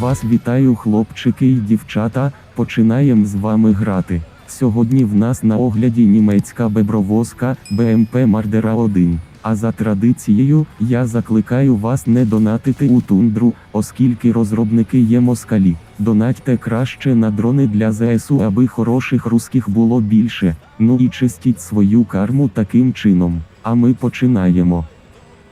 Вас вітаю, хлопчики і дівчата. Починаємо з вами грати. Сьогодні в нас на огляді німецька бебровозка БМП Мардера 1. А за традицією, я закликаю вас не донатити у тундру, оскільки розробники є москалі. Донатьте краще на дрони для ЗСУ, аби хороших русських було більше. Ну і чистіть свою карму таким чином. А ми починаємо.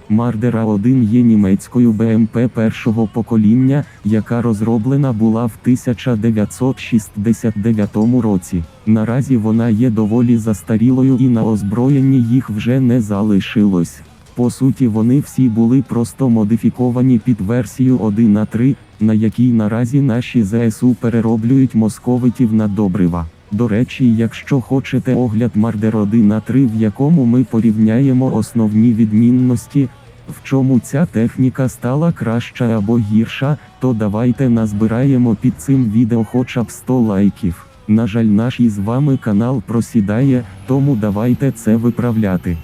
Мардера 1 є німецькою БМП першого покоління, яка розроблена була в 1969 році. Наразі вона є доволі застарілою і на озброєнні їх вже не залишилось. По суті, вони всі були просто модифіковані під версію 1А3, на якій наразі наші ЗСУ перероблюють московитів на добрива. До речі, якщо хочете огляд Мардер 1 на 3, в якому ми порівняємо основні відмінності, в чому ця техніка стала краща або гірша, то давайте назбираємо під цим відео хоча б 100 лайків. На жаль, наш із вами канал просідає, тому давайте це виправляти.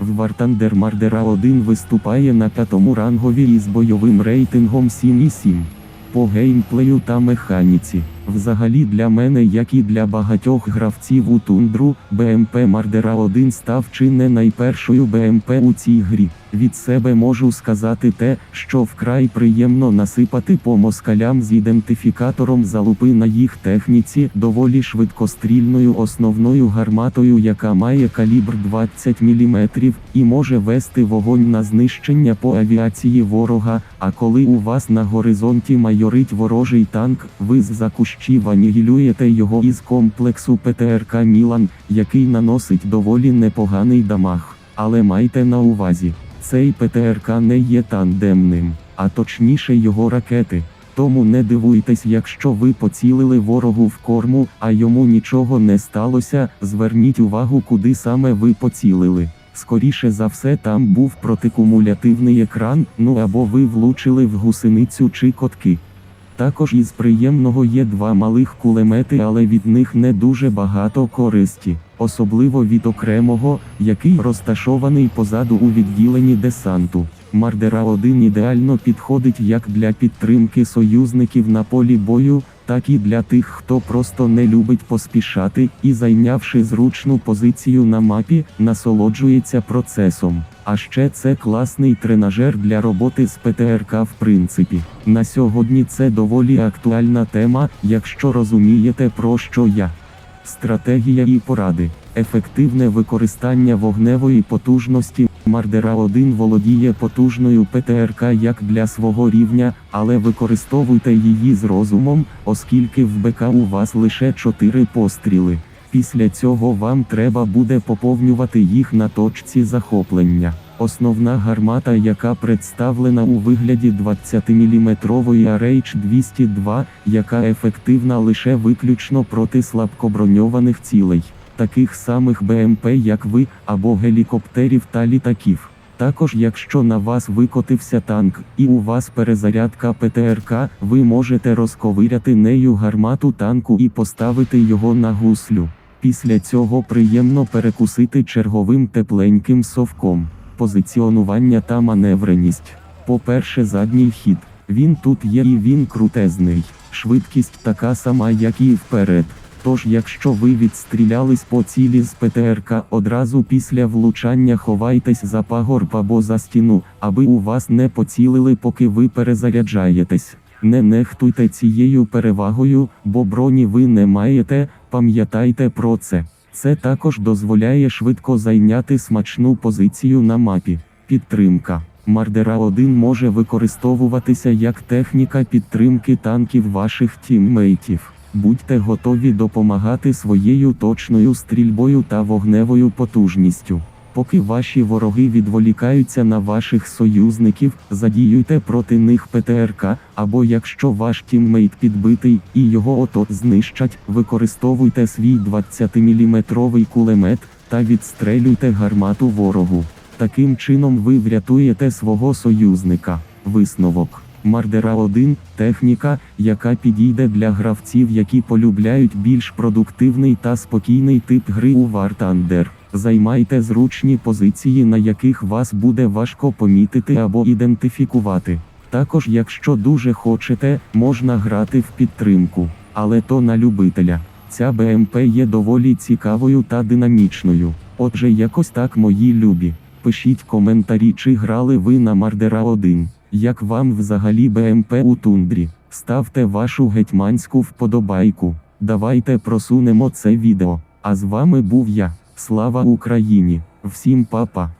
В Вартандер Мардера 1 виступає на п'ятому рангові із бойовим рейтингом 7,7. По геймплею та механіці. Взагалі для мене, як і для багатьох гравців у тундру, БМП Мардера 1 став чи не найпершою БМП у цій грі. Від себе можу сказати те, що вкрай приємно насипати по москалям з ідентифікатором залупи на їх техніці доволі швидкострільною основною гарматою, яка має калібр 20 мм і може вести вогонь на знищення по авіації ворога. А коли у вас на горизонті майорить ворожий танк, ви з-за кущів анігілюєте його із комплексу ПТРК Мілан, який наносить доволі непоганий дамаг. Але майте на увазі, цей ПТРК не є тандемним, а точніше його ракети. Тому не дивуйтесь, якщо ви поцілили ворогу в корму, а йому нічого не сталося, зверніть увагу, куди саме ви поцілили. Скоріше за все, там був протикумулятивний екран, ну або ви влучили в гусеницю чи котки. Також із приємного є два малих кулемети, але від них не дуже багато користі, особливо від окремого, який розташований позаду у відділенні десанту. Мардера 1 ідеально підходить як для підтримки союзників на полі бою, так і для тих, хто просто не любить поспішати і, зайнявши зручну позицію на мапі, насолоджується процесом. А ще це класний тренажер для роботи з ПТРК в принципі. На сьогодні це доволі актуальна тема, якщо розумієте про що я. Стратегія і поради. Ефективне використання вогневої потужності. Мардера 1 володіє потужною ПТРК як для свого рівня, але використовуйте її з розумом, оскільки в БК у вас лише 4 постріли. Після цього вам треба буде поповнювати їх на точці захоплення. Основна гармата, яка представлена у вигляді 20-мм RH-202, яка ефективна лише виключно проти слабкоброньованих цілей, таких самих БМП, як ви, або гелікоптерів та літаків. Також, якщо на вас викотився танк, і у вас перезарядка ПТРК, ви можете розковиряти нею гармату танку і поставити його на гуслю. Після цього приємно перекусити черговим тепленьким совком. Позиціонування та маневреність. По-перше, задній хід. Він тут є і він крутезний. Швидкість така сама, як і вперед. Тож, якщо ви відстрілялись по цілі з ПТРК, одразу після влучання ховайтесь за пагорб або за стіну, аби у вас не поцілили, поки ви перезаряджаєтесь. Не нехтуйте цією перевагою, бо броні ви не маєте, пам'ятайте про це. Це також дозволяє швидко зайняти смачну позицію на мапі. Підтримка. Мардера 1 може використовуватися як техніка підтримки танків ваших тіммейтів. Будьте готові допомагати своєю точною стрільбою та вогневою потужністю. Поки ваші вороги відволікаються на ваших союзників, задіюйте проти них ПТРК, або якщо ваш тіммейт підбитий і його ото знищать, використовуйте свій 20-мм кулемет та відстрелюйте гармату ворогу. Таким чином ви врятуєте свого союзника. Висновок. Мардера 1 техніка, яка підійде для гравців, які полюбляють більш продуктивний та спокійний тип гри у War Thunder. Займайте зручні позиції, на яких вас буде важко помітити або ідентифікувати. Також, якщо дуже хочете, можна грати в підтримку, але то на любителя. Ця БМП є доволі цікавою та динамічною. Отже, якось так мої любі. Пишіть коментарі, чи грали ви на Мардера 1. Як вам взагалі БМП у тундрі? Ставте вашу гетьманську вподобайку. Давайте просунемо це відео. А з вами був я. Слава Україні! Всім папа!